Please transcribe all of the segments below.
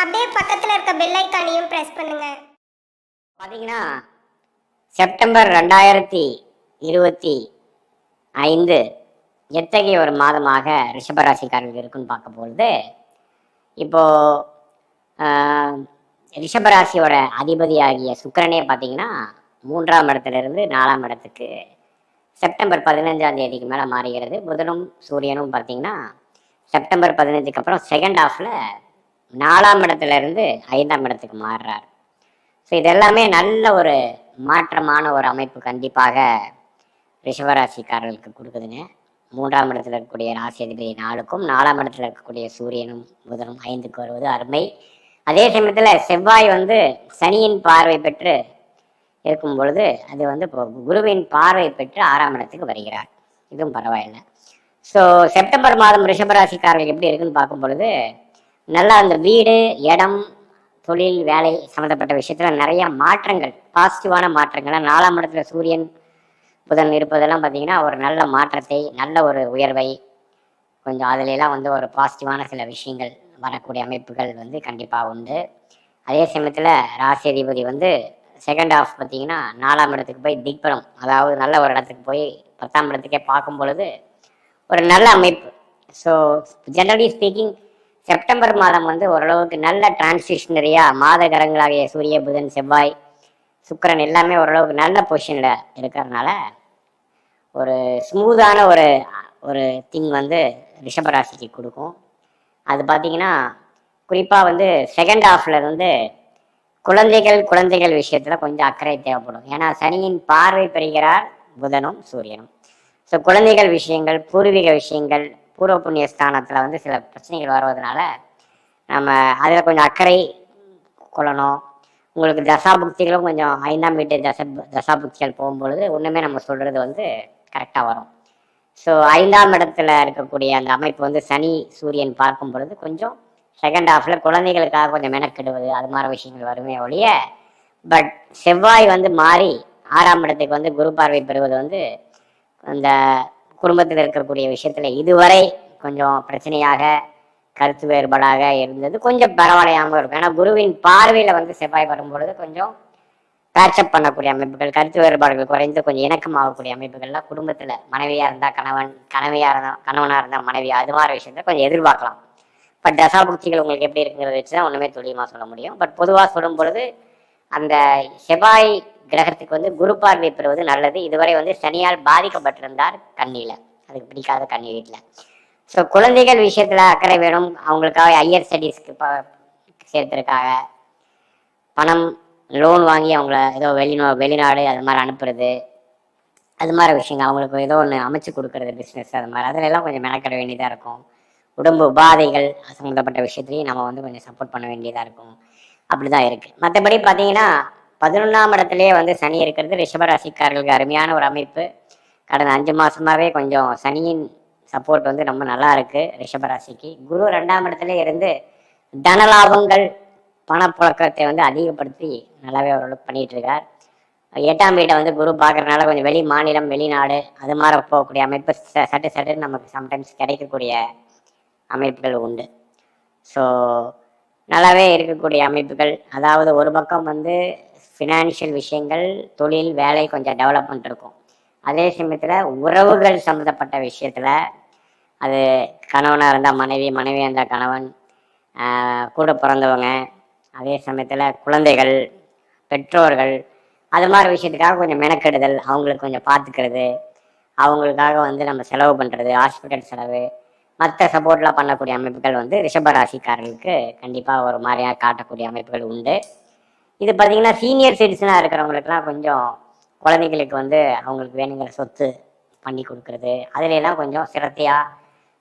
அப்படியே பக்கத்தில் இருக்க பெல் ஐக்கானையும் பிரஸ் பண்ணுங்க. பார்த்தீங்கன்னா செப்டம்பர் ரெண்டாயிரத்தி இருபத்தி ஐந்து எத்தகைய ஒரு மாதமாக ரிஷபராசிக்காரர்கள் இருக்குன்னு பார்க்க பொழுது இப்போ ரிஷபராசியோட அதிபதியாகிய சுக்கிரனே பார்த்தீங்கன்னா மூன்றாம் இடத்துல இருந்து நாலாம் இடத்துக்கு செப்டம்பர் பதினஞ்சாம் தேதிக்கு மேலே மாறுகிறது. புதனும் சூரியனும் பார்த்தீங்கன்னா செப்டம்பர் பதினஞ்சுக்கு அப்புறம் செகண்ட் ஹாஃபில் நாலாம் இடத்துல இருந்து ஐந்தாம் இடத்துக்கு மாறுறார். ஸோ இதெல்லாமே நல்ல ஒரு மாற்றமான ஒரு அமைப்பு கண்டிப்பாக ரிஷவராசிக்காரர்களுக்கு கொடுக்குதுங்க. மூன்றாம் இடத்துல இருக்கக்கூடிய ராசி அதிபதி நாளுக்கும் நாலாம் இடத்துல இருக்கக்கூடிய சூரியனும் புதனும் ஐந்துக்கு வருவது அருமை. அதே சமயத்தில் செவ்வாய் வந்து சனியின் பார்வை பெற்று இருக்கும் பொழுது அது வந்து இப்போ குருவின் பார்வை பெற்று ஆறாம் இடத்துக்கு வருகிறார். இதுவும் பரவாயில்லை. ஸோ செப்டம்பர் மாதம் ரிஷபராசிக்காரர்கள் எப்படி இருக்குன்னு பார்க்கும் பொழுது நல்லா அந்த வீடு இடம் தொழில் வேலை சம்மந்தப்பட்ட விஷயத்தில் நிறைய மாற்றங்கள் பாசிட்டிவான மாற்றங்கள். நாலாம் இடத்துல சூரியன் புதன் இருப்பதெல்லாம் பார்த்தீங்கன்னா ஒரு நல்ல மாற்றத்தை நல்ல ஒரு உயர்வை கொஞ்சம் அதுல வந்து ஒரு பாசிட்டிவான சில விஷயங்கள் வரக்கூடிய அமைப்புகள் வந்து கண்டிப்பாக உண்டு. அதே சமயத்தில் ராசி அதிபதி வந்து செகண்ட் ஹாஃப் பார்த்தீங்கன்னா நாலாம் இடத்துக்கு போய் திக்பலம் அதாவது நல்ல ஒரு இடத்துக்கு போய் பத்தாம் இடத்துக்கே பார்க்கும் பொழுது ஒரு நல்ல அமைப்பு. ஸோ ஜென்ரலி ஸ்பீக்கிங் செப்டம்பர் மாதம் வந்து ஓரளவுக்கு நல்ல டிரான்சிஷனரியாக மாத கரங்களாகிய சூரிய புதன் செவ்வாய் சுக்கிரன் எல்லாமே ஓரளவுக்கு நல்ல பொசிஷனில் இருக்கிறதுனால ஒரு ஸ்மூத்தான ஒரு ஒரு திங் வந்து ரிஷபராசிக்கு கொடுக்கும். அது பார்த்தீங்கன்னா குறிப்பாக வந்து செகண்ட் ஹாஃப்ல இருந்து குழந்தைகள் குழந்தைகள் விஷயத்தில் கொஞ்சம் அக்கறை தேவைப்படும். ஏன்னா சனியின் பார்வை பெறுகிறார் புதனும் சூரியனும். ஸோ குழந்தைகள் விஷயங்கள் பூர்வீக விஷயங்கள் பூர்வ புண்ணிய ஸ்தானத்தில் வந்து சில பிரச்சனைகள் வருவதனால நம்ம அதில் கொஞ்சம் அக்கறை கொள்ளணும். உங்களுக்கு தசாபுக்திகளும் கொஞ்சம் ஐந்தாம் வீட்டு தச தசாபுக்திகள் போகும்பொழுது ஒன்றுமே நம்ம சொல்கிறது வந்து கரெக்டாக வரும். ஸோ ஐந்தாம் இடத்துல இருக்கக்கூடிய அந்த அமைப்பு வந்து சனி சூரியன் பார்க்கும் பொழுது கொஞ்சம் செகண்ட் ஹாஃபில் குழந்தைகளுக்காக கொஞ்சம் மெனக்கெடுவது அது மாதிரி விஷயங்கள் வருமே ஒழிய பட் செவ்வாய் வந்து மாறி ஆறாம் இடத்துக்கு வந்து குரு பார்வை பெறுவது வந்து அந்த குடும்பத்தில் இருக்கக்கூடிய விஷயத்துல இதுவரை கொஞ்சம் பிரச்சனையாக கருத்து வேறுபாடாக இருந்தது. கொஞ்சம் பரவாயில்லையாம இருக்கும். ஏன்னா குருவின் பார்வையில வந்து செவ்வாய் வரும்பொழுது கொஞ்சம் பேட்சப் பண்ணக்கூடிய அமைப்புகள் கருத்து வேறுபாடுகள் குறைந்து கொஞ்சம் இணக்கமாகக்கூடிய அமைப்புகள்லாம் குடும்பத்துல மனைவியா இருந்தா கணவன் கணவியா இருந்தா கணவனா இருந்தா மனைவியா அது மாதிரி விஷயத்த கொஞ்சம் எதிர்பார்க்கலாம். பட் தசாபுக்திகள் உங்களுக்கு எப்படி இருக்குங்கிறத வச்சு தான் ஒன்றுமே துல்லியமா சொல்ல முடியும். பட் பொதுவாக சொல்லும் பொழுது அந்த செவ்வாய் கிரகத்துக்கு வந்து குரு பார்வை பெறுவது நல்லது. இதுவரை வந்து சனியால் பாதிக்கப்பட்டிருந்தார் கண்ணியில அதுக்கு பிடிக்காத கண்ணி வீட்டில் ஸோ குழந்தைகள் விஷயத்துல அக்கறை வேணும். அவங்களுக்காக ஹையர் ஸ்டடீஸ்க்கு ப சேர்த்துருக்காக பணம் லோன் வாங்கி அவங்கள ஏதோ வெளிநா வெளிநாடு அது மாதிரி அனுப்புறது அது மாதிரி விஷயங்கள். அவங்களுக்கு ஏதோ ஒன்று அமைச்சு கொடுக்கறது பிஸ்னஸ் அது மாதிரி. அதிலெல்லாம் கொஞ்சம் மெனக்கட வேண்டியதாக இருக்கும். உடம்பு உபாதைகள் சம்மந்தப்பட்ட விஷயத்துலையும் நம்ம வந்து கொஞ்சம் சப்போர்ட் பண்ண வேண்டியதாக இருக்கும். அப்படி தான் இருக்குது மற்றபடி பார்த்தீங்கன்னா பதினொன்றாம் இடத்துலயே வந்து சனி இருக்கிறது. ரிஷபராசிக்காரர்களுக்கு அருமையான ஒரு அமைப்பு. கடந்த அஞ்சு மாசமாவே கொஞ்சம் சனியின் சப்போர்ட் வந்து ரொம்ப நல்லா இருக்கு ரிஷபராசிக்கு. குரு ரெண்டாம் இடத்துல இருந்து தனலாபங்கள் பணப்புழக்கத்தை வந்து அதிகப்படுத்தி நல்லாவே ஓரளவுக்கு பண்ணிட்டு இருக்கார். எட்டாம் வீட்டை வந்து குரு பார்க்கறதுனால கொஞ்சம் வெளி மாநிலம் வெளிநாடு அது மாதிரி போகக்கூடிய அமைப்பு ச- சட்டு சட்டுன்னு நமக்கு சம்டைம்ஸ் கிடைக்கக்கூடிய அமைப்புகள் உண்டு. ஸோ நல்லாவே இருக்கக்கூடிய அமைப்புகள். அதாவது ஒரு பக்கம் வந்து ஃபினான்ஷியல் விஷயங்கள் தொழில் வேலை கொஞ்சம் டெவலப்மெண்ட் இருக்கும். அதே சமயத்தில் உறவுகள் சம்மந்தப்பட்ட விஷயத்தில் அது கணவனாக இருந்தால் மனைவி மனைவியாக இருந்தால் கணவன் கூட பிறந்தவங்க அதே சமயத்தில் குழந்தைகள் பெற்றோர்கள் அது மாதிரி விஷயத்துக்காக கொஞ்சம் மெனக்கெடுதல் அவங்களுக்கு கொஞ்சம் பார்த்துக்கிறது அவங்களுக்காக வந்து நம்ம செலவு பண்ணுறது ஹாஸ்பிட்டல் செலவு மற்ற சப்போர்ட்லாம் பண்ணக்கூடிய அமைப்புகள் வந்து ரிஷபராசிக்காரர்களுக்கு கண்டிப்பாக ஒரு மாதிரியாக காட்டக்கூடிய அமைப்புகள் உண்டு. இது பார்த்தீங்கன்னா சீனியர் சிட்டிசனாக இருக்கிறவங்களுக்குலாம் கொஞ்சம் குழந்தைகளுக்கு வந்து அவங்களுக்கு வேணுங்கிற சொத்து பண்ணி கொடுக்கறது. அதுலலாம் கொஞ்சம் சிரத்தையாக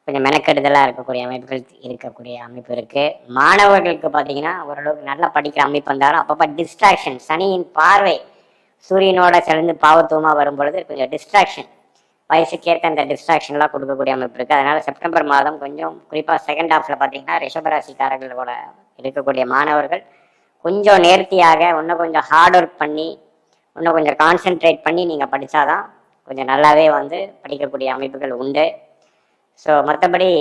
கொஞ்சம் மெனக்கெடுதலாக இருக்கக்கூடிய அமைப்புகள் இருக்கக்கூடிய அமைப்பு இருக்குது மாணவர்களுக்கு பார்த்தீங்கன்னா ஓரளவுக்கு நல்லா படிக்கிற அமைப்பு வந்தாலும் அப்பப்போ டிஸ்ட்ராக்ஷன் சனியின் பார்வை சூரியனோட சேர்ந்து பாவத்துவமாக வரும்பொழுது கொஞ்சம் டிஸ்ட்ராக்ஷன் வயசுக்கேற்ற அந்த டிஸ்ட்ராக்ஷன்லாம் கொடுக்கக்கூடிய அமைப்பு இருக்குது அதனால் செப்டம்பர் மாதம் கொஞ்சம் குறிப்பாக செகண்ட் ஹாஃபில் பார்த்தீங்கன்னா ரிஷபராசிக்காரர்களோட இருக்கக்கூடிய மாணவர்கள் கொஞ்சம் நேர்த்தியாக இன்னும் கொஞ்சம் ஹார்ட் ஒர்க் பண்ணி இன்னும் கொஞ்சம் கான்சென்ட்ரேட் பண்ணி நீங்கள் படித்தாதான் கொஞ்சம் நல்லாவே வந்து படிக்கக்கூடிய அமைப்புகள் உண்டு. ஸோ மற்றபடி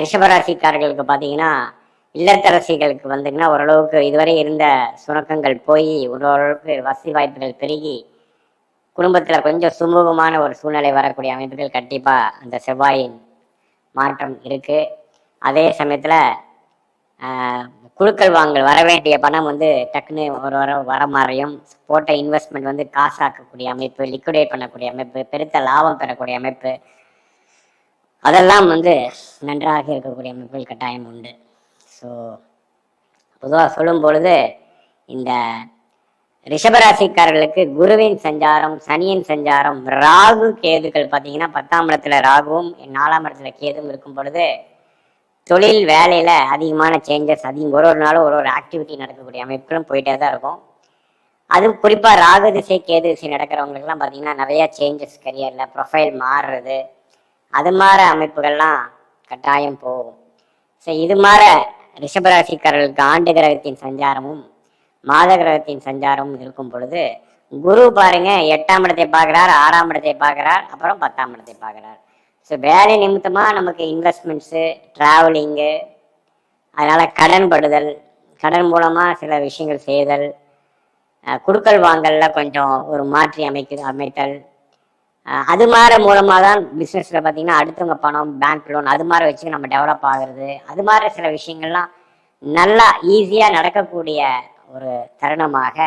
ரிஷபராசிக்காரர்களுக்கு பார்த்தீங்கன்னா இல்லத்தரசிகளுக்கு வந்தீங்கன்னா ஓரளவுக்கு இதுவரை இருந்த சுணக்கங்கள் போய் ஓரளவுக்கு வசதி வாய்ப்புகள் பெருகி குடும்பத்தில் கொஞ்சம் சுமூகமான ஒரு சூழ்நிலை வரக்கூடிய அமைப்புகள் கண்டிப்பாக அந்த செவ்வாயின் மாற்றம் இருக்குது அதே சமயத்தில் குழுக்கள் வாங்கல் வர வேண்டிய பணம் வந்து டக்குன்னு ஒரு வர வர மாதிரியும் போட்ட இன்வெஸ்ட்மெண்ட் வந்து காசாக்கக்கூடிய அமைப்பு லிக்விடேட் பண்ணக்கூடிய அமைப்பு பெருத்த லாபம் பெறக்கூடிய அமைப்பு. அதெல்லாம் வந்து நன்றாக இருக்கக்கூடிய அமைப்புகள் கட்டாயம் உண்டு. ஸோ பொதுவாக சொல்லும் பொழுது இந்த ரிஷபராசிக்காரர்களுக்கு குருவின் சஞ்சாரம் சனியின் சஞ்சாரம் ராகு கேதுகள் பார்த்தீங்கன்னா பத்தாம் இடத்துல ராகுவும் நாலாம் இடத்துல கேதும் இருக்கும் பொழுது தொழில் வேலையில் அதிகமான சேஞ்சஸ் அதிகம் ஒரு ஒரு நாளும் ஒரு ஒரு ஆக்டிவிட்டி நடக்கக்கூடிய அமைப்புகளும் போயிட்டே தான் இருக்கும். அதுவும் குறிப்பாக ராகு திசை கேது திசை நடக்கிறவங்களுக்குலாம் பார்த்தீங்கன்னா நிறைய சேஞ்சஸ் கரியரில் ப்ரொஃபைல் மாறுறது. அது மாதிரி அமைப்புகள்லாம் கட்டாயம் போகும். ஸோ இது மாதிரி ரிஷபராசிக்காரர்களுக்கு ஆண்டு கிரகத்தின் சஞ்சாரமும் மாத கிரகத்தின் சஞ்சாரமும் இருக்கும் பொழுது குரு பாருங்க எட்டாம் இடத்தை பார்க்குறார் ஆறாம் இடத்தை பார்க்குறார் அப்புறம் பத்தாம் இடத்தை பார்க்குறார். ஸோ வேலை நிமித்தமாக நமக்கு இன்வெஸ்ட்மெண்ட்ஸு ட்ராவலிங்கு அதனால் கடன்படுதல் கடன் மூலமாக சில விஷயங்கள் செய்தல் குடுக்கல் வாங்கலில் கொஞ்சம் ஒரு மாற்றி அமைக்க அமைத்தல். அது மாதிரி மூலமாக தான் பிஸ்னஸில் பார்த்தீங்கன்னா அடுத்தவங்க பணம் பேங்க் லோன் அது மாதிரி வச்சு நம்ம டெவலப் ஆகுறது. அது மாதிரி சில விஷயங்கள்லாம் நல்லா ஈஸியாக நடக்கக்கூடிய ஒரு தருணமாக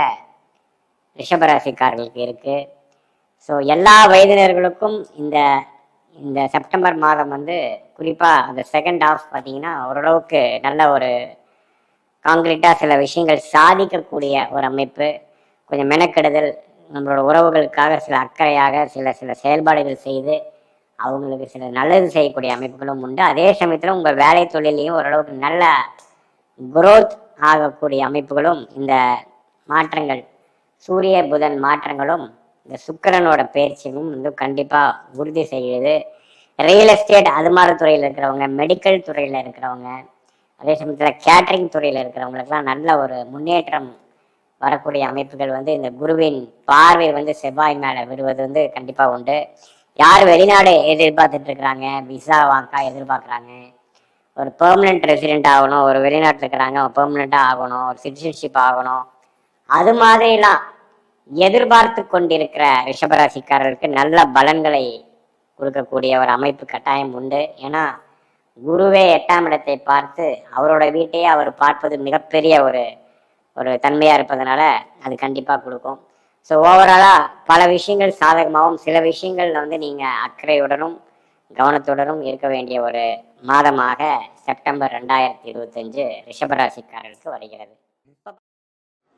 ரிஷபராசிக்காரர்களுக்கு இருக்குது ஸோ எல்லா வயதினர்களுக்கும் இந்த இந்த செப்டம்பர் மாதம் வந்து குறிப்பாக அந்த செகண்ட் ஹாஃப் பார்த்தீங்கன்னா ஓரளவுக்கு நல்ல ஒரு காங்கிரீட்டாக சில விஷயங்கள் சாதிக்கக்கூடிய ஒரு அமைப்பு கொஞ்சம் மெனக்கெடுதல் நம்மளோட உறவுகளுக்காக சில அக்கறையாக சில சில செயல்பாடுகள் செய்து அவங்களுக்கு சில நல்லது செய்யக்கூடிய அமைப்புகளும் உண்டு. அதே சமயத்தில் உங்கள் வேலை தொழிலையும் ஓரளவுக்கு நல்ல குரோத் ஆகக்கூடிய அமைப்புகளும் இந்த மாற்றங்கள் சூரிய புதன் மாற்றங்களும் இந்த சுக்கிரனோட பயிற்சியும் வந்து கண்டிப்பாக உறுதி செய்யுது. ரியல் எஸ்டேட் அது மாதிரி துறையில் இருக்கிறவங்க மெடிக்கல் துறையில் இருக்கிறவங்க அதே சமயத்தில் கேட்டரிங் துறையில் இருக்கிறவங்களுக்குலாம் நல்ல ஒரு முன்னேற்றம் வரக்கூடிய அமைப்புகள் வந்து இந்த குருவின் பார்வை வந்து செவ்வாய் மேலே விடுவது வந்து கண்டிப்பாக உண்டு. யார் வெளிநாடு எதிர்பார்த்துட்டு இருக்கிறாங்க? விசா வாக்கா எதிர்பார்க்குறாங்க. ஒரு பெர்மனெண்ட் ரெசிடென்ட் ஆகணும் ஒரு வெளிநாட்டில் இருக்கிறாங்க அவங்க பெர்மனெண்ட்டாக ஆகணும் ஒரு சிட்டிசன்ஷிப் ஆகணும். அது மாதிரிலாம் எதிர்பார்த்து கொண்டிருக்கிற ரிஷபராசிக்காரருக்கு நல்ல பலன்களை கொடுக்கக்கூடிய ஒரு அமைப்பு கட்டாயம் உண்டு. ஏன்னா குருவே எட்டாம் இடத்தை பார்த்து அவரோட வீட்டையே அவர் பார்ப்பது மிகப்பெரிய ஒரு ஒரு தன்மையாக இருப்பதனால அது கண்டிப்பாக கொடுக்கும். ஸோ ஓவராலாக பல விஷயங்கள் சாதகமாகவும் சில விஷயங்கள்ல வந்து நீங்கள் அக்கறையுடனும் கவனத்துடனும் இருக்க வேண்டிய ஒரு மாதமாக செப்டம்பர் ரெண்டாயிரத்தி இருபத்தஞ்சு ரிஷபராசிக்காரருக்கு வருகிறது.